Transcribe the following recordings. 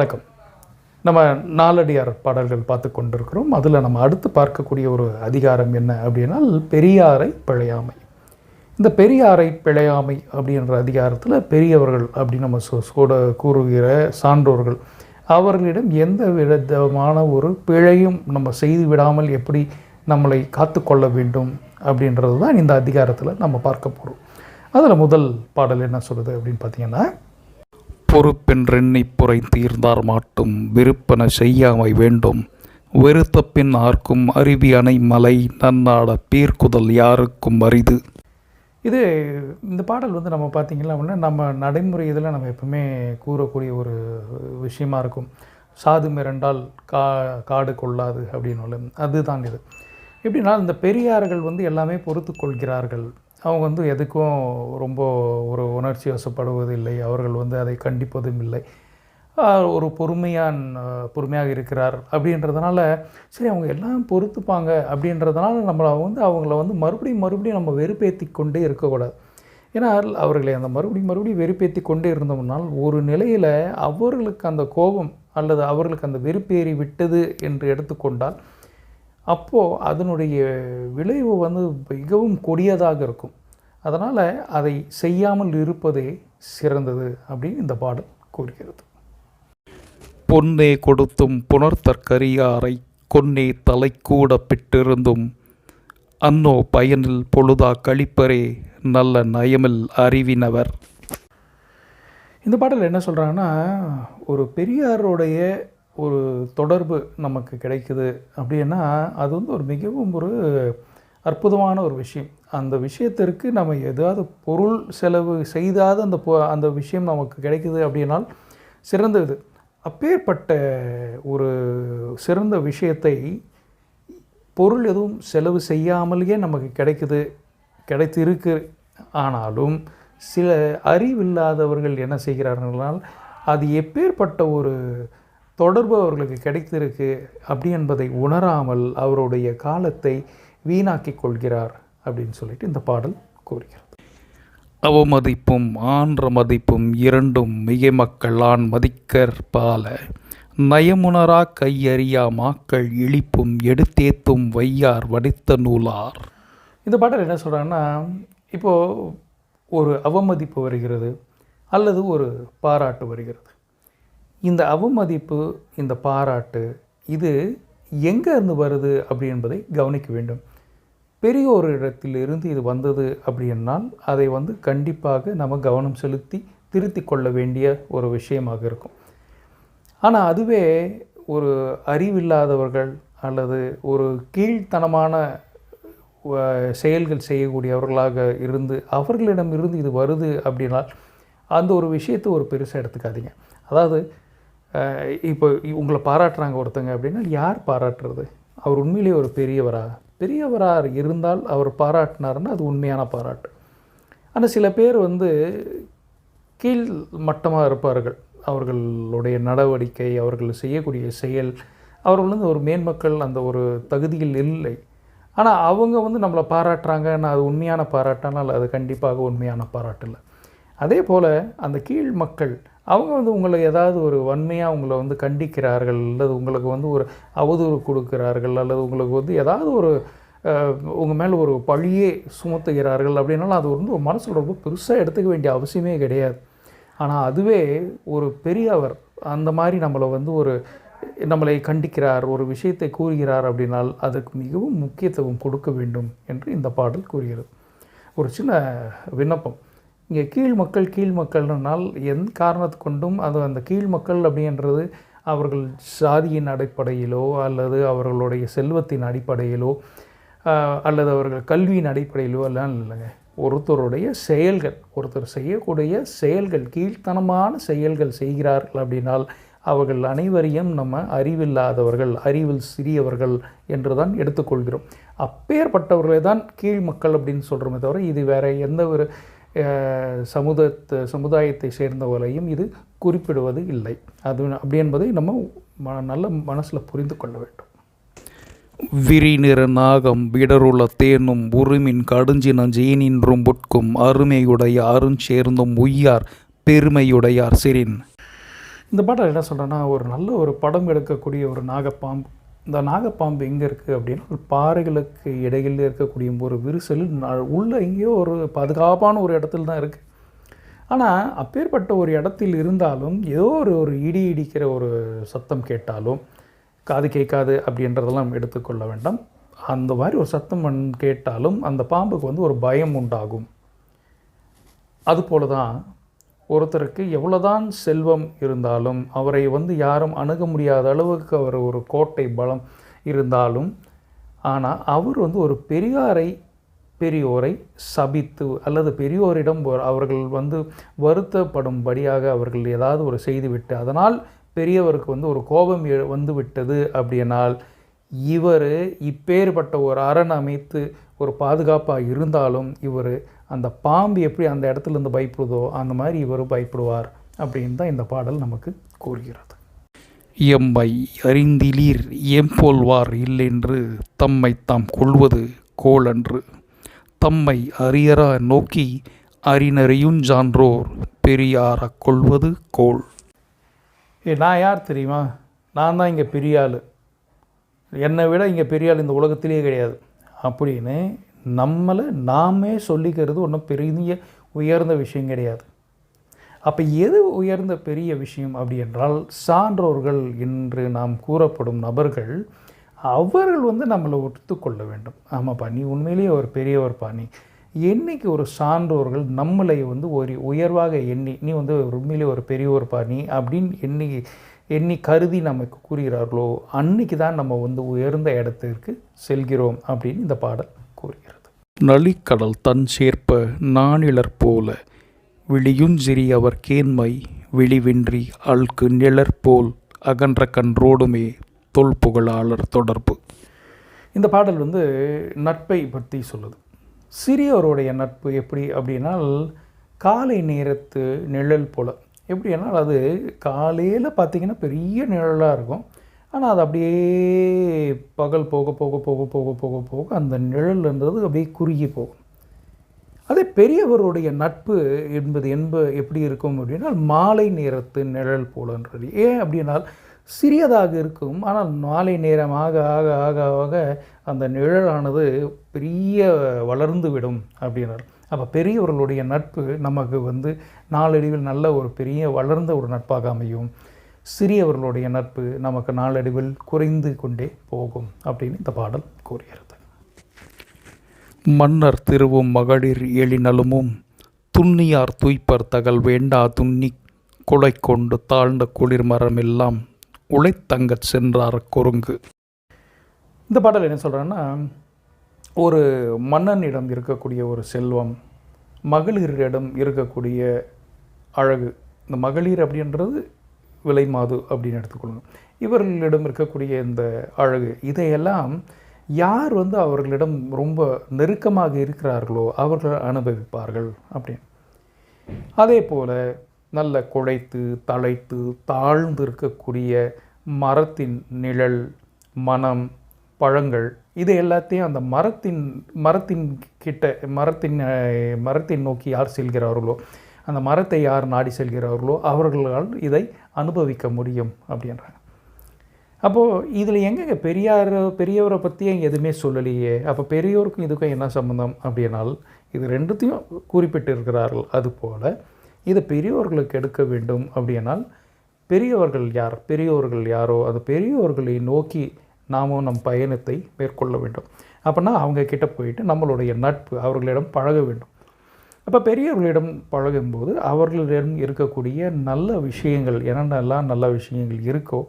வணக்கம். நம்ம நாலடியார் பாடல்கள் பார்த்து கொண்டிருக்கிறோம். அதில் நம்ம அடுத்து பார்க்கக்கூடிய ஒரு அதிகாரம் என்ன அப்படின்னா பெரியாரை பிழையாமை. இந்த பெரியாரை பிழையாமை அப்படின்ற அதிகாரத்தில் பெரியவர்கள் அப்படின்னு நம்ம சொ கூட கூறுகிற சான்றோர்கள் அவர்களிடம் எந்த விதமான ஒரு பிழையும் நம்ம செய்து விடாமல் எப்படி நம்மளை காத்துக்கொள்ள வேண்டும் அப்படின்றது தான் இந்த அதிகாரத்தில் நம்ம பார்க்க போகிறோம் அதில் முதல் பாடல் என்ன சொல்லுது அப்படின்னு பார்த்தீங்கன்னா பொறுப்பென்றெண்ணி புரை தீர்ந்தார் மாட்டும் விருப்பன செய்யாமை வேண்டும். வெறுத்த பின் ஆர்க்கும் அருவி அணை மலை நன்னாட பீர்க்குதல் யாருக்கும் அரிது. இது இந்த பாடல் வந்து நம்ம பார்த்திங்கன்னா அப்படின்னா நம்ம நடைமுறை இதில் நம்ம எப்பவுமே கூறக்கூடிய ஒரு விஷயமா இருக்கும். சாது மிரண்டால் கா காடு கொள்ளாது அப்படின்னு அதுதான் இது. எப்படின்னா இந்த பெரியார்கள் வந்து எல்லாமே பொறுத்து கொள்கிறார்கள். அவங்க வந்து எதுக்கும் ரொம்ப ஒரு உணர்ச்சி வசப்படுவதில்லை. அவர்கள் வந்து அதை கண்டிப்பதும் இல்லை. ஒரு பொறுமையான் பொறுமையாக இருக்கிறார் அப்படின்றதுனால சரி அவங்க எல்லாம் பொறுத்துப்பாங்க அப்படின்றதுனால நம்மளை வந்து அவங்கள வந்து மறுபடியும் மறுபடியும் நம்ம வெறுப்பேற்றி கொண்டே இருக்கக்கூடாது. ஏன்னா அவர்களை அந்த மறுபடியும் மறுபடியும் வெறுப்பேற்றி கொண்டே இருந்தோம்னால் ஒரு நிலையில் அவர்களுக்கு அந்த கோபம் அல்லது அவர்களுக்கு அந்த வெறுப்பேறி விட்டது என்று எடுத்துக்கொண்டால் அப்போது அதனுடைய விளைவு வந்து மிகவும் கொடியதாக இருக்கும். அதனால் அதை செய்யாமல் இருப்பதே சிறந்தது அப்படின்னு இந்த பாடல் கூறுகிறது. பொன்னே கொடுத்தும் புணர்த்தற்கரியாரை கொன்னே தலைக்கூட பிட்டிருந்தும் அன்னோ பயனில் பொழுதா கழிப்பரே நல்ல நயமில் அறிவினவர். இந்த பாடல் என்ன சொல்கிறாங்கன்னா ஒரு பெரியாருடைய ஒரு தொடர்பு நமக்கு கிடைக்குது அப்படின்னா அது வந்து ஒரு மிகவும் ஒரு அற்புதமான ஒரு விஷயம். அந்த விஷயத்திற்கு நம்ம ஏதாவது பொருள் செலவு செய்தாத அந்த பொ- அந்த விஷயம் நமக்கு கிடைக்குது அப்படின்னால் சிறந்தது அப்பேற்பட்ட ஒரு சிறந்த விஷயத்தை பொருள் எதுவும் செலவு செய்யாமலேயே நமக்கு கிடைக்குது கிடைத்திருக்கு. ஆனாலும் சில அறிவில்லாதவர்கள் என்ன செய்கிறார்கள்னால் அது எப்பேற்பட்ட ஒரு தொடர்பு அவர்களுக்கு கிடைத்திருக்கு அப்படி என்பதை உணராமல் அவருடைய காலத்தை வீணாக்கி கொள்கிறார் அப்படின்னு சொல்லிட்டு இந்த பாடல் கூறுகிறது. அவமதிப்பும் ஆன்ற மதிப்பும் இரண்டும் மிக மக்கள் ஆண் மதிக்கற் பால. நயமுணரா கையறியா மாக்கள் இழிப்பும் எடுத்தேத்தும் வையார் வடித்த நூலார். இந்த பாடல் என்ன சொல்கிறாங்கன்னா இப்போது ஒரு அவமதிப்பு வருகிறது அல்லது ஒரு பாராட்டு வருகிறது. இந்த அவமதிப்பு இந்த பாராட்டு இது எங்கே இருந்து வருது அப்படி என்பதை கவனிக்க வேண்டும். பெரியோரிடத்திலிருந்து இது வந்தது அப்படின்னால் அதை வந்து கண்டிப்பாக நம்ம கவனம் செலுத்தி திருத்தி கொள்ள வேண்டிய ஒரு விஷயமாக இருக்கும். ஆனால் அதுவே ஒரு அறிவில்லாதவர்கள் அல்லது ஒரு கீழ்த்தனமான செயல்கள் செய்யக்கூடியவர்களாக இருந்து அவர்களிடம் இருந்து இது வருது அப்படின்னா அந்த ஒரு விஷயத்தை ஒரு பெருசாக எடுத்துக்காதீங்க. அதாவது இப்போ உங்களை பாராட்டுறாங்க ஒருத்தங்க அப்படின்னா யார் பாராட்டுறது? அவர் உண்மையிலேயே ஒரு பெரியவரா? பெரியவராக இருந்தால் அவர் பாராட்டினார்னா அது உண்மையான பாராட்டு. ஆனால் சில பேர் வந்து கீழ் மட்டமாக இருப்பார்கள். அவர்களுடைய நடவடிக்கை அவர்கள் செய்யக்கூடிய செயல் அவர்கள் வந்து ஒரு மேன்மக்கள் அந்த ஒரு தகுதியில் இல்லை. ஆனால் அவங்க வந்து நம்மளை பாராட்டுறாங்கன்னா அது உண்மையான பாராட்டானால் அது கண்டிப்பாக உண்மையான பாராட்டு இல்லை. அதே போல் அந்த கீழ் மக்கள் அவங்க வந்து உங்களை ஏதாவது ஒரு வன்மையாக உங்களை வந்து கண்டிக்கிறார்கள் அல்லது உங்களுக்கு வந்து ஒரு அவதூறு கொடுக்கிறார்கள் அல்லது உங்களுக்கு வந்து ஏதாவது ஒரு உங்கள் மேலே ஒரு பழியே சுமத்துகிறார்கள் அப்படின்னாலும் அது வந்து ஒரு மனசில் ரொம்ப பெருசாக எடுத்துக்க வேண்டிய அவசியமே கிடையாது. ஆனால் அதுவே ஒரு பெரியவர் அந்த மாதிரி நம்மளை வந்து ஒரு நம்மளை கண்டிக்கிறார் ஒரு விஷயத்தை கூறுகிறார் அப்படின்னால் அதுக்கு மிகவும் முக்கியத்துவம் கொடுக்க வேண்டும் என்று இந்த பாடல் கூறுகிறது. ஒரு சின்ன விண்ணப்பம். இங்கே கீழ் மக்கள் கீழ் மக்கள்னால் எந்த காரணத்து கொண்டும் அது அந்த கீழ் மக்கள் அப்படின்றது அவர்கள் சாதியின் அடிப்படையிலோ அல்லது அவர்களுடைய செல்வத்தின் அடிப்படையிலோ அல்லது அவர்கள் கல்வியின் அடிப்படையிலோ எல்லாம் இல்லைங்க. ஒருத்தருடைய செயல்கள் ஒருத்தர் செய்யக்கூடிய செயல்கள் கீழ்த்தனமான செயல்கள் செய்கிறார்கள் அப்படின்னால் அவர்கள் அனைவரையும் நம்ம அறிவில்லாதவர்கள் அறிவில் சிறியவர்கள் என்று தான் எடுத்துக்கொள்கிறோம். அப்பேற்பட்டவர்களை தான் கீழ் மக்கள் அப்படின்னு சொல்கிறோமே தவிர இது வேறு எந்த ஒரு அஹ், சமுதாயத்தை சமுதாயத்தை சேர்ந்தவர்களையும் இது குறிப்பிடுவது இல்லை. அது அப்படி என்பதை நம்ம ம- நல்ல மனசில் புரிந்து கொள்ள வேண்டும். விரிநிற நாகம் விடருள தேனும் உருமின் கடுஞ்சினம் ஜீனின்றும் புட்கும் அருமையுடைய அருஞ்சேர்ந்தும் உய்யார் பெருமையுடையார் சிறின். இந்த பாட்டில் என்ன சொல்கிறேன்னா ஒரு நல்ல ஒரு படம் எடுக்கக்கூடிய ஒரு நாகப்பாம்பு. இந்த நாகப்பாம்பு எங்கே இருக்குது அப்படின்னா ஒரு பாறைகளுக்கு இடையில் இருக்கக்கூடிய ஒரு விரிசல் உள்ளே உள்ள எங்கேயோ ஒரு பாதுகாப்பான ஒரு இடத்துல தான் இருக்குது ஆனால் அப்பேற்பட்ட ஒரு இடத்தில் இருந்தாலும் ஏதோ ஒரு ஒரு இடி இடிக்கிற ஒரு சத்தம் கேட்டாலும் காது கேட்காது அப்படின்றதெல்லாம் எடுத்துக்கொள்ள வேண்டாம். அந்த மாதிரி ஒரு சத்தம் கேட்டாலும் அந்த பாம்புக்கு வந்து ஒரு பயம் உண்டாகும். அதுபோல தான் ஒருத்தருக்கு எவ்வளோதான் செல்வம் இருந்தாலும் அவரை வந்து யாரும் அணுக முடியாத அளவுக்கு அவர் ஒரு கோட்டை பலம் இருந்தாலும் ஆனால் அவர் வந்து ஒரு பெரியாரை பெரியோரை சபித்து அல்லது பெரியோரிடம் அவர்கள் வந்து வருத்தப்படும்படியாக அவர்கள் ஏதாவது ஒரு செய்துவிட்டு அதனால் பெரியவருக்கு வந்து ஒரு கோபம் வந்துவிட்டது வந்து விட்டது அப்படின்னால் இவர் இப்பேற்பட்ட ஒரு அரண் அமைத்து ஒரு பாதுகாப்பாக இருந்தாலும் இவர் அந்த பாம்பு எப்படி அந்த இடத்துல இருந்து பயப்படுதோ அந்த மாதிரி இவர் பயப்படுவார் அப்படின்னு தான் இந்த பாடல் நமக்கு கூறுகிறது. எம்மை அறிந்திலீர் எம்போல்வார் இல்லென்று தம்மை தாம் கொள்வது கோலன்று. தம்மை அறியரா நோக்கி அறிநறியுஞ்சான்றோர் பெரியாரக் கொள்வது கோல். ஏ நான் யார் தெரியுமா? நான் தான் இங்கே பெரிய ஆள் என்னை விட இங்கே பெரிய ஆள் இந்த உலகத்திலேயே கிடையாது. அப்படின்னு நம்மளை நாமே சொல்லிக்கிறது ஒன்றும் பெரிய உயர்ந்த விஷயம் கிடையாது. அப்போ எது உயர்ந்த பெரிய விஷயம் அப்படி என்றால் சான்றோர்கள் என்று நாம் கூறப்படும் நபர்கள் அவர்கள் வந்து நம்மளை ஒத்துக்கொள்ள வேண்டும். ஆமாப்பா நீ உண்மையிலேயே ஒரு பெரியவர்ப்பா நீ. என்னைக்கு ஒரு சான்றோர்கள் நம்மளை வந்து ஒரு உயர்வாக எண்ணி நீ வந்து உண்மையிலே ஒரு பெரியவர்ப்பா நீ அப்படின்னு எண்ணி எண்ணி கருதி நமக்கு கூறுகிறார்களோ அன்னைக்கு தான் நம்ம வந்து உயர்ந்த இடத்திற்கு செல்கிறோம் அப்படின்னு இந்த பாடல் கூறுகிறது. நளிக்கடல் தன் சேர்ப்ப நானிலர் போல விழியுஞ்சிறி அவர் கேண்மை விழிவின்றி அல்கு நிழற் போல் அகன்ற கன்றோடுமே தொல்புகழாளர் தொடர்பு. இந்த பாடல் வந்து நட்பை பற்றி சொல்லுது. சிறியவருடைய நட்பு எப்படி அப்படின்னால் காலை நேரத்து நிழல் போல். எப்படினால் அது காலையில் பார்த்தீங்கன்னா பெரிய நிழலாக இருக்கும். ஆனால் அது அப்படியே பகல் போக போக போக போக போக போக அந்த நிழல்ன்றது அப்படியே குறுகி போகும். அதே பெரியவருடைய நட்பு என்பது என்ப எப்படி இருக்கும் அப்படின்னா மாலை நேரத்து நிழல் போலன்றது ஏன் அப்படின்னால் சிறியதாக இருக்கும் ஆனால் மாலை நேரம் ஆக ஆக ஆக ஆக அந்த நிழலானது பெரிய வளர்ந்து விடும் அப்படின்னார் அப்போ பெரியவர்களுடைய நட்பு நமக்கு வந்து நாளடைவில் நல்ல ஒரு பெரிய வளர்ந்த ஒரு நட்பாக அமையும். சிறியவர்களுடைய நட்பு நமக்கு நாளடைவில் குறைந்து கொண்டே போகும் அப்படின்னு இந்த பாடல் கூறுகிறது. மன்னர் திருவும் மகளிர் எழினலுமும் துண்ணியார் தூய்ப்பர் தகல் வேண்டா துண்ணி குலை கொண்டு தாழ்ந்த குளிர் மரமெல்லாம் உழைத்தங்கச் சென்றார் குறுங்கு. இந்த பாடல் என்ன சொல்கிறேன்னா ஒரு மன்னனிடம் இருக்கக்கூடிய ஒரு செல்வம் மகளிரிடம் இருக்கக்கூடிய அழகு. இந்த மகளிர் அப்படின்றது விலை மாது அப்படின்னு எடுத்துக்கொள்ளுங்க இவர்களிடம் இருக்கக்கூடிய இந்த அழகு இதையெல்லாம் யார் வந்து அவர்களிடம் ரொம்ப நெருக்கமாக இருக்கிறார்களோ அவர்கள் அனுபவிப்பார்கள் அப்படின்னு. அதே போல் நல்ல குழைத்து தழைத்து தாழ்ந்து இருக்கக்கூடிய மரத்தின் நிழல் மனம் பழங்கள் இது எல்லாத்தையும் அந்த மரத்தின் மரத்தின் கிட்ட மரத்தின் மரத்தை மரத்தின் நோக்கி யார் செல்கிறார்களோ அந்த மரத்தை யார் நாடி செல்கிறார்களோ அவர்களால் இதை அனுபவிக்க முடியும் அப்படின்றாங்க. அப்போது இதில் எங்கெங்க பெரியார் பெரியவரை பற்றி எதுவுமே சொல்லலையே. அப்போ பெரியோருக்கும் இதுக்கும் என்ன சம்மந்தம் அப்படின்னால் இது ரெண்டுத்தையும் குறிப்பிட்டு இருக்கிறார்கள் அதுபோல் இதை பெரியோர்களுக்கு எடுக்க வேண்டும் அப்படின்னால் பெரியவர்கள் யார்? பெரியோர்கள் யாரோ? அந்த பெரியோர்களை நோக்கி நாமும் நம் பயணத்தை மேற்கொள்ள வேண்டும். அப்படின்னா அவங்க கிட்ட போயிட்டு நம்மளுடைய நட்பு அவர்களிடம் பழக வேண்டும். அப்போ பெரியவர்களிடம் பழகும்போது அவர்களிடம் இருக்கக்கூடிய நல்ல விஷயங்கள் என்னென்னலாம் நல்ல விஷயங்கள் இருக்கோ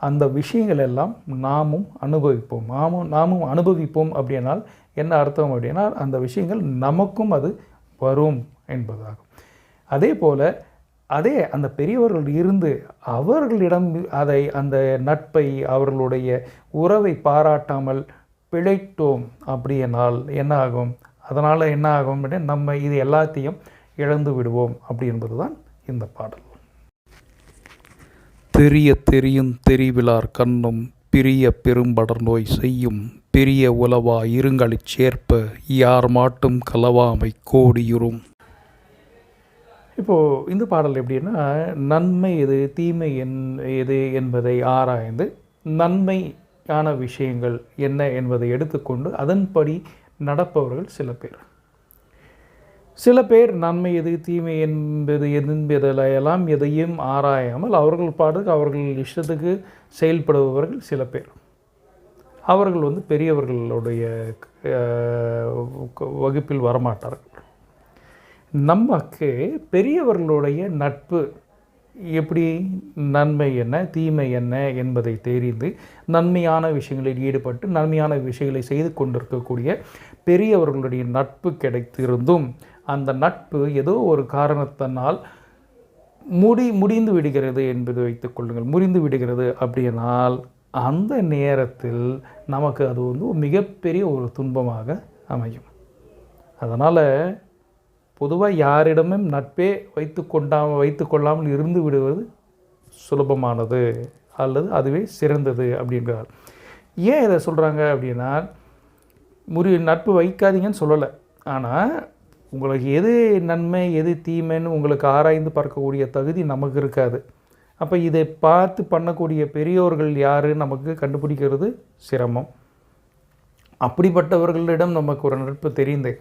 அந்த விஷயங்கள் எல்லாம் நாமும் அனுபவிப்போம். நாமும் நாமும் அனுபவிப்போம் அப்படின்னால் என்ன அர்த்தம் அப்படின்னா அந்த விஷயங்கள் நமக்கும் அது வரும் என்பதாகும். அதே போல் அதே அந்த பெரியவர்கள் இருந்து அவர்களிடம் அதை அந்த நட்பை அவர்களுடைய உறவை பாராட்டாமல் பிழைத்தோம் அப்படின்னால் என்ன ஆகும்? அதனால் என்ன ஆகும் அப்படின்னா நம்ம இது எல்லாத்தையும் இழந்து விடுவோம் அப்படி என்பது தான் இந்த பாடல். தெரிய தெரியும் தெரிவிலார் கண்ணும் பிரிய பெரும்படர் நோய் செய்யும் பெரிய உலவா இருங்களைச் சேர்ப்ப யார் மாட்டும் கலவாமை கோடியுறும். இப்போது இந்த பாடல் எப்படின்னா நன்மை எது தீமை என் எது என்பதை ஆராய்ந்து நன்மையான விஷயங்கள் என்ன என்பதை எடுத்துக்கொண்டு அதன்படி நடப்பவர்கள் சில பேர். சில பேர் நன்மை எது தீமை என்பது என்பதிலெல்லாம் எதையும் ஆராயாமல் அவர்கள் பாடுக்கு அவர்கள் இஷ்டத்துக்கு செயல்படுபவர்கள் சில பேர். அவர்கள் வந்து பெரியவர்களுடைய வகுப்பில் வரமாட்டார்கள். நமக்கு பெரியவர்களுடைய நட்பு எப்படி நன்மை என்ன தீமை என்ன என்பதை தெரிந்து நன்மையான விஷயங்களில் ஈடுபட்டு நன்மையான விஷயங்களை செய்து கொண்டிருக்கக்கூடிய பெரியவர்களுடைய நட்பு கிடைத்திருந்தும் அந்த நட்பு ஏதோ ஒரு காரணத்தினால் முடி முடிந்து விடுகிறது என்பது வைத்துக் கொள்ளுங்கள். முறிந்து விடுகிறது அப்படின்னால் அந்த நேரத்தில் நமக்கு அது வந்து ஒரு மிகப்பெரிய ஒரு துன்பமாக அமையும். அதனால் பொதுவாக யாரிடமும் நட்பே வைத்து கொண்டாமல் வைத்து கொள்ளாமல் இருந்து விடுவது சுலபமானது அல்லது அதுவே சிறந்தது அப்படின்றார். ஏன் இதை சொல்கிறாங்க அப்படின்னா முறி நட்பு வைக்காதீங்கன்னு சொல்லலை. ஆனால் உங்களுக்கு எது நன்மை எது தீமைன்னு உங்களுக்கு ஆராய்ந்து பார்க்கக்கூடிய தகுதி நமக்கு இருக்காது. அப்போ இதை பார்த்து பண்ணக்கூடிய பெரியோர்கள் யார் நமக்கு கண்டுபிடிக்கிறது சிரமம். அப்படிப்பட்டவர்களிடம் நமக்கு ஒரு நட்பு தெரிந்தேன்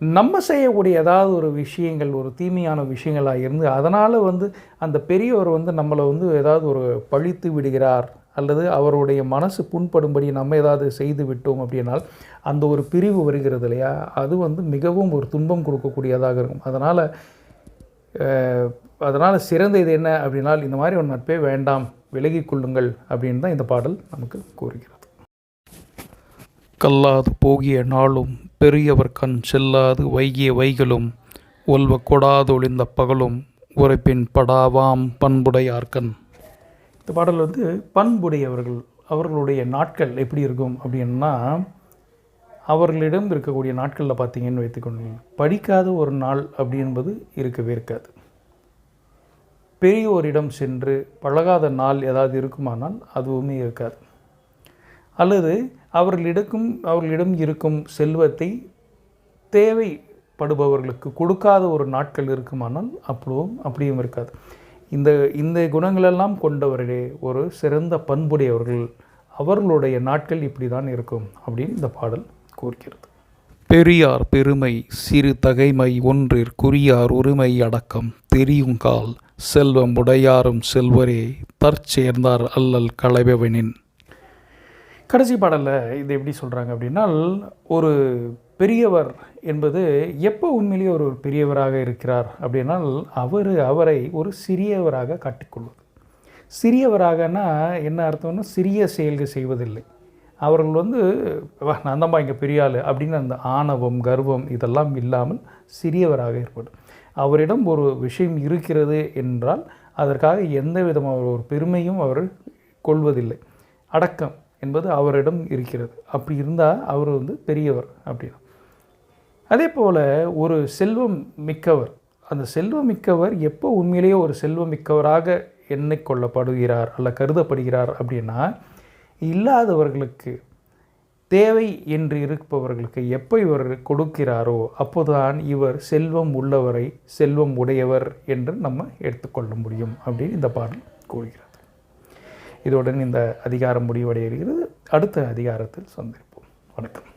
நம்ம செய்யக்கூடிய ஏதாவது ஒரு விஷயங்கள் ஒரு தீமையான விஷயங்களாக இருந்து அதனால் வந்து அந்த பெரியவர் வந்து நம்மளை வந்து ஏதாவது ஒரு பழித்து விடுகிறார் அல்லது அவருடைய மனசு புண்படும்படி நம்ம ஏதாவது செய்து விட்டோம் அப்படின்னால் அந்த ஒரு பிரிவு வருகிறது இல்லையா? அது வந்து மிகவும் ஒரு துன்பம் கொடுக்கக்கூடியதாக இருக்கும். அதனால் அதனால் சிறந்த இது என்ன அப்படின்னால் இந்த மாதிரி ஒரு நட்பே வேண்டாம் விலகி கொள்ளுங்கள் அப்படின்னு தான் இந்த பாடல் நமக்கு கூறுகிறது. கல்லாது போகிய நாளும் பெரியவர் கண் செல்லாது வைகிய வைகளும் ஒல்வ கொடாதொழிந்த பகலும் உரைப்பின் படாவாம் பண்புடையார்கண் இந்த பாடல் வந்து பண்புடையவர்கள் அவர்களுடைய நாட்கள் எப்படி இருக்கும் அப்படின்னா அவர்களிடம் இருக்கக்கூடிய நாட்களில் பார்த்தீங்கன்னு வைத்துக்கொண்டு படிக்காத ஒரு நாள் அப்படி என்பது இருக்கவே இருக்காது. பெரியோரிடம் சென்று பழகாத நாள் ஏதாவது இருக்குமானால் அதுவுமே இருக்காது. அல்லது அவர்களிடக்கும் அவர்களிடம் இருக்கும் செல்வத்தை தேவைப்படுபவர்களுக்கு கொடுக்காத ஒரு நாட்கள் இருக்குமானால் அப்பவும் அப்படியும் இருக்காது. இந்த இந்த குணங்களெல்லாம் கொண்டவர்களே ஒரு சிறந்த பண்புடையவர்கள். அவர்களுடைய நாட்கள் இப்படி தான் இருக்கும் அப்படின்னு இந்த பாடல் கூறுகிறது. பெரியார் பெருமை சிறு தகைமை ஒன்றிற் குறியார் உரிமை அடக்கம். தெரியுங்கால் செல்வம் உடையாரும் செல்வரே தற்சேர்ந்தார் அல்லல் களைபவனின் கடைசி பாடலில் இது எப்படி சொல்கிறாங்க அப்படின்னா ஒரு பெரியவர் என்பது எப்போ உண்மையிலேயே ஒரு பெரியவராக இருக்கிறார் அப்படின்னால் அவர் அவரை ஒரு சிறியவராக காட்டிக்கொள்வது. சிறியவராகனா என்ன அர்த்தம்னா சிறிய செயல்கள் செய்வதில்லை. அவர்கள் வந்து "வா, நான் தான்ப்பா இங்கே பெரிய ஆள் அப்படின்னு அந்த ஆணவம் கர்வம் இதெல்லாம் இல்லாமல் சிறியவராக ஏற்படும். அவரிடம் ஒரு விஷயம் இருக்கிறது என்றால் அதற்காக எந்த விதமான ஒரு பெருமையும் அவர் கொள்வதில்லை. அடக்கம். என்பது அவரிடம் இருக்கிறது. அப்படி இருந்தால் அவர் வந்து பெரியவர் அப்படின்னு. அதே போல் ஒரு செல்வம் மிக்கவர் அந்த செல்வம் மிக்கவர் எப்போ உண்மையிலேயே ஒரு செல்வம் மிக்கவராக எண்ணிக்கொள்ளப்படுகிறார் அல்ல கருதப்படுகிறார் அப்படின்னா இல்லாதவர்களுக்கு தேவை என்று இருப்பவர்களுக்கு எப்போ இவர் கொடுக்கிறாரோ அப்போதான் இவர் செல்வம் உள்ளவரை செல்வம் உடையவர் என்று நம்ம எடுத்துக்கொள்ள முடியும் அப்படின்னு இந்த பாடல் கூறுகிறார் இதோடன் இந்த அதிகாரம் முடிவடைகிறது. அடுத்த அதிகாரத்தில் சந்திப்போம். வணக்கம்.